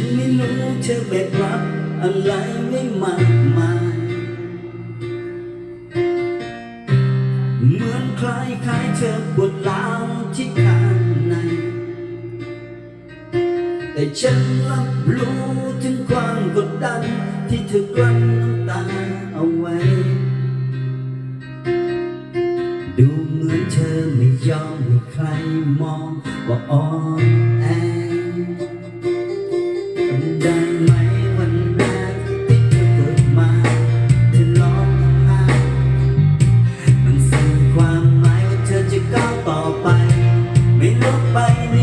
ฉันไม่รู้เธอแบกรับอะไรไม่มากมาย เหมือนคล้ายคล้ายเธอปวดร้าวที่ข้างใน แต่ฉันรับรู้ถึงความกดดันที่เธอกลั้นน้ำตาเอาไว้ ดูเหมือนเธอไม่ยอมให้ใครมองว่าอ่อน Bye.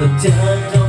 the time.